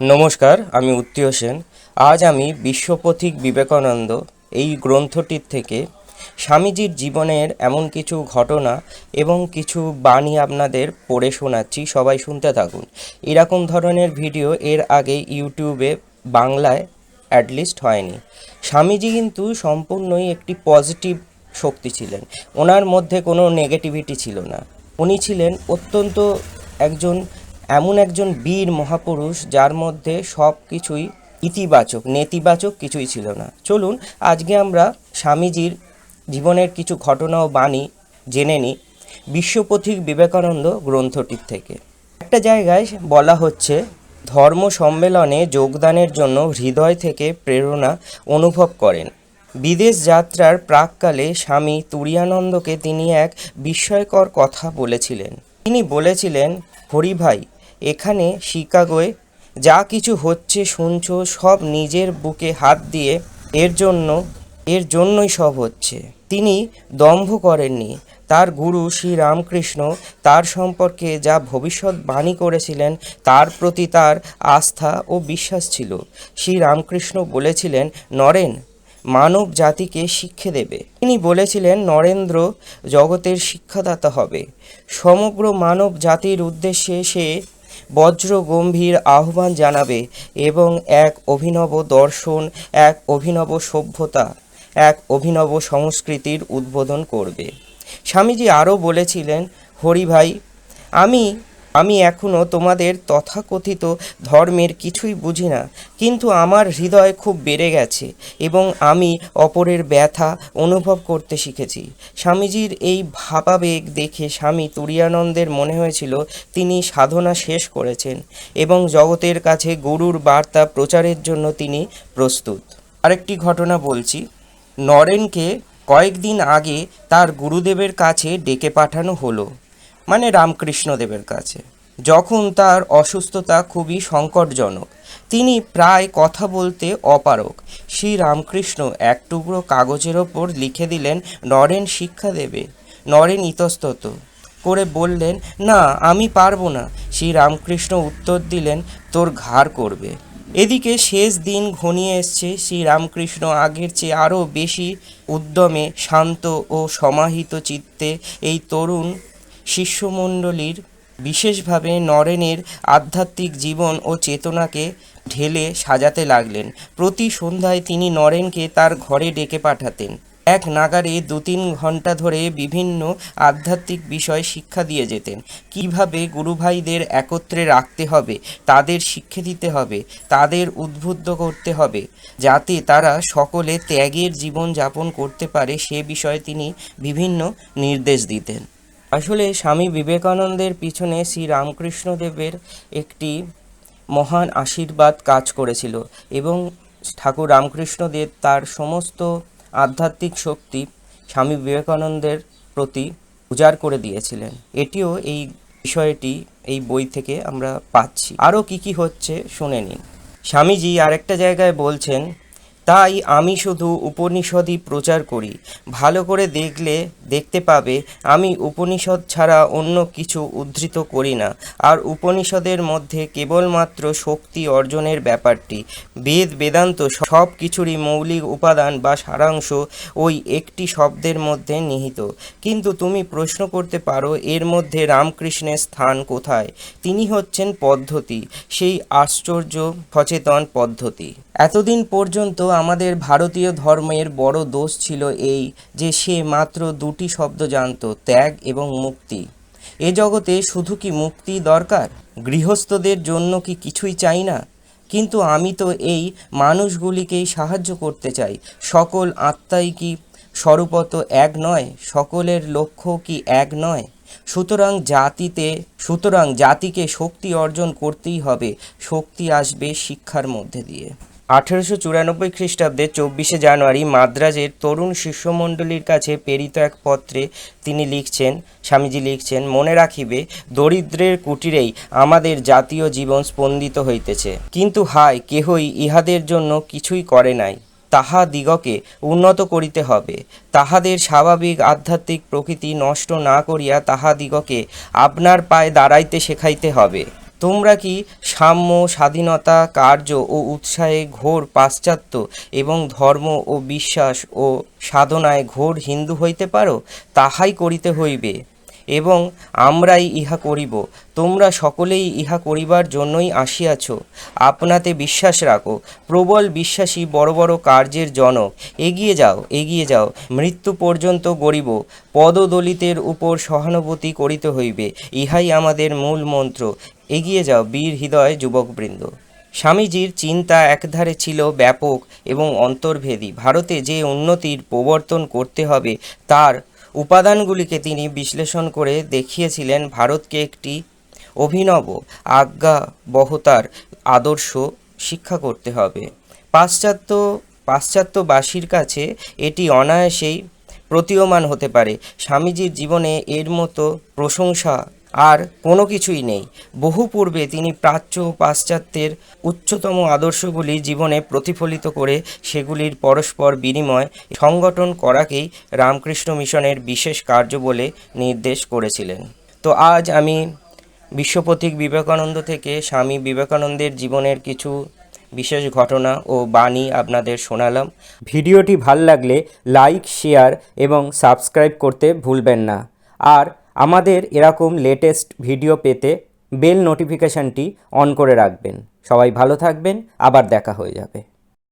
নমস্কার, আমি উত্তীয় সেন। আজ আমি বিশ্বপথিক বিবেকানন্দ এই গ্রন্থটির থেকে স্বামীজির জীবনের এমন কিছু ঘটনা এবং কিছু বাণী আপনাদের পড়ে শোনাচ্ছি। সবাই শুনতে থাকুন। এরকম ধরনের ভিডিও এর আগে ইউটিউবে, বাংলায় অ্যাটলিস্ট হয়নি। স্বামীজি কিন্তু সম্পূর্ণই একটি পজিটিভ শক্তি ছিলেন। ওনার মধ্যে কোনো নেগেটিভিটি ছিল না। উনি ছিলেন অত্যন্ত একজন এমন একজন বীর মহাপুরুষ যার মধ্যে সব কিছুই ইতিবাচক, নেতিবাচক কিছুই ছিল না। চলুন আজকে আমরা স্বামীজির জীবনের কিছু ঘটনা ও বাণী জেনে নিই বিশ্বপথিক বিবেকানন্দ গ্রন্থটির থেকে। একটা জায়গায় বলা হচ্ছে, ধর্ম সম্মেলনে যোগদানের জন্য হৃদয় থেকে প্রেরণা অনুভব করেন। বিদেশ যাত্রার প্রাককালে স্বামী তুরিয়ানন্দকে তিনি এক বিস্ময়কর কথা বলেছিলেন। তিনি বলেছিলেন, হরি ভাই এখানে শিকাগোয় যা কিছু হচ্ছে শুনছো সব নিজের বুকে হাত দিয়ে, এর জন্য, এর জন্যই সব হচ্ছে। তিনি দম্ভ করেননি। তার গুরু শ্রী রামকৃষ্ণ তার সম্পর্কে যা ভবিষ্যৎবাণী করেছিলেন, তার প্রতি তার আস্থা ও বিশ্বাস ছিল। শ্রী রামকৃষ্ণ বলেছিলেন, নরেন, মানব জাতিকে শিক্ষে দেবে। তিনি বলেছিলেন, নরেন্দ্র জগতের শিক্ষাদাতা হবে। সমগ্র মানব জাতির উদ্দেশ্যে সে বজ্র গম্ভীর আহ্বান জানাবে এবং এক অভিনব দর্শন, এক অভিনব সভ্যতা, এক অভিনব সংস্কৃতির উদ্বোধন করবে। স্বামীজি আরও বলেছিলেন হরিভাই আমি আমি এখনও তোমাদের তথাকথিত ধর্মের কিছুই বুঝি না, কিন্তু আমার হৃদয় খুব বেড়ে গেছে এবং আমি অপরের ব্যথা অনুভব করতে শিখেছি। স্বামীজির এই ভাবাবেগ দেখে স্বামী তুরিয়ানন্দের মনে হয়েছিল তিনি সাধনা শেষ করেছেন এবং জগতের কাছে গুরুর বার্তা প্রচারের জন্য তিনি প্রস্তুত। আরেকটি ঘটনা বলছি, নরেনকে কয়েকদিন আগে তার গুরুদেবের কাছে ডেকে পাঠানো হলো। মানে রামকৃষ্ণদেবের কাছে। যখন তার অসুস্থতা খুবই সংকটজনক, তিনি প্রায় কথা বলতে অপারক শ্রী রামকৃষ্ণ এক টুকরো কাগজের ওপর লিখে দিলেন, নরেন শিক্ষা দেবে নরেন ইতস্তত করে বললেন, না, আমি পারব না শ্রী রামকৃষ্ণ উত্তর দিলেন, তোর ঘাড় করবে এদিকে শেষ দিন ঘনিয়ে এসছে। শ্রী রামকৃষ্ণ আগের চেয়ে আরও বেশি উদ্যমে শান্ত ও সমাহিত চিত্তে এই তরুণ শিষ্যমণ্ডলীর, বিশেষভাবে নরেনের আধ্যাত্মিক জীবন ও চেতনাকে ঢেলে সাজাতে লাগলেন। প্রতি সন্ধ্যায় তিনি নরেনকে তার ঘরে ডেকে পাঠাতেন। এক নাগারে দু তিন ঘণ্টা ধরে বিভিন্ন আধ্যাত্মিক বিষয় শিক্ষা দিয়ে যেতেন। কীভাবে গুরুভাইদের একত্রে রাখতে হবে, তাদের শিক্ষা দিতে হবে, তাদের উদ্বুদ্ধ করতে হবে, যাতে তারা সকলে ত্যাগের জীবন যাপন করতে পারে সে বিষয়ে তিনি বিভিন্ন নির্দেশ দিতেন। আসলে স্বামী বিবেকানন্দের পিছনে শ্রী রামকৃষ্ণদেবের একটি মহান আশীর্বাদ কাজ করেছিল এবং ঠাকুর রামকৃষ্ণদেব তার সমস্ত আধ্যাত্মিক শক্তি স্বামী বিবেকানন্দের প্রতি উজাড় করে দিয়েছিলেন। এটিও এই বিষয়টি, এই বই থেকে আমরা পাচ্ছি। আরও কি কি হচ্ছে শুনে নিন। স্বামীজি আরেকটা জায়গায় বলছেন তাই আমি শুধু উপনিষদই প্রচার করি। ভালো করে দেখলে, দেখতে পাবে, আমি উপনিষদ ছাড়া অন্য কিছু উদ্ধৃত করি না। আর উপনিষদের মধ্যে কেবলমাত্র শক্তি অর্জনের ব্যাপারটি। বেদ, বেদান্ত সব কিছুরই মৌলিক উপাদান বা সারাংশ ওই একটি শব্দের মধ্যে নিহিত। কিন্তু তুমি প্রশ্ন করতে পারো, এর মধ্যে রামকৃষ্ণের স্থান কোথায়? তিনি হচ্ছেন পদ্ধতি, সেই আশ্চর্য সচেতন পদ্ধতি। এতদিন পর্যন্ত আমাদের ভারতীয় ধর্মের বড় দোষ ছিল এই যে সে মাত্র দুটি শব্দ জানত, ত্যাগ এবং মুক্তি। এ জগতে শুধু কি মুক্তি দরকার? গৃহস্থদের জন্য কি কিছুই চাই না? কিন্তু আমি তো এই মানুষগুলিকেই সাহায্য করতে চাই। সকল আত্মাই কি স্বরূপত এক নয়? সকলের লক্ষ্য কি এক নয়? সুতরাং জাতিতে, সুতরাং জাতিকে শক্তি অর্জন করতেই হবে। শক্তি আসবে শিক্ষার মধ্যে দিয়ে। আঠেরোশো চুরানব্বই খ্রিস্টাব্দে চব্বিশে জানুয়ারি মাদ্রাজের তরুণ শিষ্যমণ্ডলীর কাছে প্রেরিত এক পত্রে তিনি লিখছেন, স্বামীজি লিখছেন, মনে রাখিবে, দরিদ্রের কুটিরেই আমাদের জাতীয় জীবন স্পন্দিত হইতেছে। কিন্তু হায়, কেহই ইহাদের জন্য কিছুই করে নাই। তাহাদিগকে উন্নত করিতে হবে। তাহাদের স্বাভাবিক আধ্যাত্মিক প্রকৃতি নষ্ট না করিয়া তাহাদিগকে আপনার পায়ে দাঁড়াইতে শেখাইতে হবে। তোমরা কি সাম্য, স্বাধীনতা, কার্য ও উৎসাহে ঘোর পাশ্চাত্য এবং ধর্ম ও বিশ্বাস ও সাধনায় ঘোর হিন্দু হইতে পারো? তাহাই করিতে হইবে। এবং আমরাই ইহা করিব। তোমরা সকলেই ইহা করিবার জন্যই আসিয়াছ। আপনাতে বিশ্বাস রাখো, প্রবল বিশ্বাসী বড় বড় কার্যের জনক। এগিয়ে যাও এগিয়ে যাও, মৃত্যু পর্যন্ত গরিব পদদলিতের উপর সহানুভূতি করিতে হইবে, ইহাই আমাদের মূল মন্ত্র। এগিয়ে যাও, বীর হৃদয় যুবকবৃন্দ। স্বামীজির চিন্তা একধারে ছিল ব্যাপক এবং অন্তর্ভেদী। ভারতে যে উন্নতির প্রবর্তন করতে হবে, তার উপাদানগুলিকে তিনি বিশ্লেষণ করে দেখিয়েছিলেন ভারতকে একটি অভিনব, আজ্ঞাবহতার আদর্শ শিক্ষা করতে হবে। পাশ্চাত্য, পাশ্চাত্যবাসীর কাছে এটি অনায়াসেই প্রতীয়মান হতে পারে। স্বামীজির জীবনে এর মতো প্রশংসা আর কোনো কিছুই নেই। বহু পূর্বে তিনি প্রাচ্য ও পাশ্চাত্যের উচ্চতম আদর্শগুলি জীবনে প্রতিফলিত করে সেগুলির পরস্পর বিনিময় সংগঠন করাকেই রামকৃষ্ণ মিশনের বিশেষ কার্য বলে নির্দেশ করেছিলেন। তো আজ আমি বিশ্বপথিক বিবেকানন্দ থেকে স্বামী বিবেকানন্দের জীবনের কিছু বিশেষ ঘটনা ও বাণী আপনাদের শোনালাম। ভিডিওটি ভালো লাগলে লাইক, শেয়ার এবং সাবস্ক্রাইব করতে ভুলবেন না। আর আমাদের এরকম লেটেস্ট ভিডিও পেতে বেল নোটিফিকেশানটি অন করে রাখবেন। সবাই ভালো থাকবেন, আবার দেখা হয়ে যাবে।